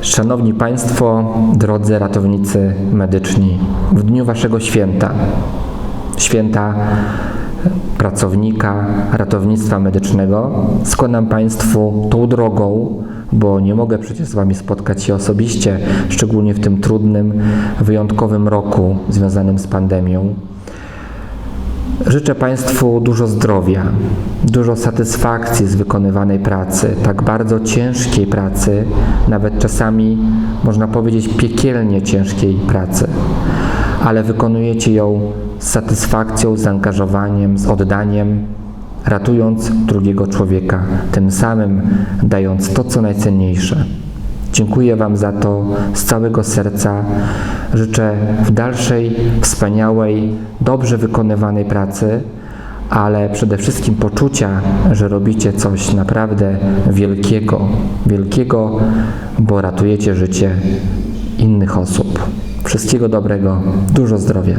Szanowni Państwo, drodzy ratownicy medyczni, w dniu Waszego święta, święta pracownika ratownictwa medycznego, składam Państwu tą drogą, bo nie mogę przecież z Wami spotkać się osobiście, szczególnie w tym trudnym, wyjątkowym roku związanym z pandemią. Życzę Państwu dużo zdrowia, dużo satysfakcji z wykonywanej pracy, tak bardzo ciężkiej pracy, nawet czasami można powiedzieć piekielnie ciężkiej pracy, ale wykonujecie ją z satysfakcją, z zaangażowaniem, z oddaniem, ratując drugiego człowieka, tym samym dając to, co najcenniejsze. Dziękuję Wam za to z całego serca. Życzę w dalszej, wspaniałej, dobrze wykonywanej pracy, ale przede wszystkim poczucia, że robicie coś naprawdę wielkiego, wielkiego, bo ratujecie życie innych osób. Wszystkiego dobrego, dużo zdrowia.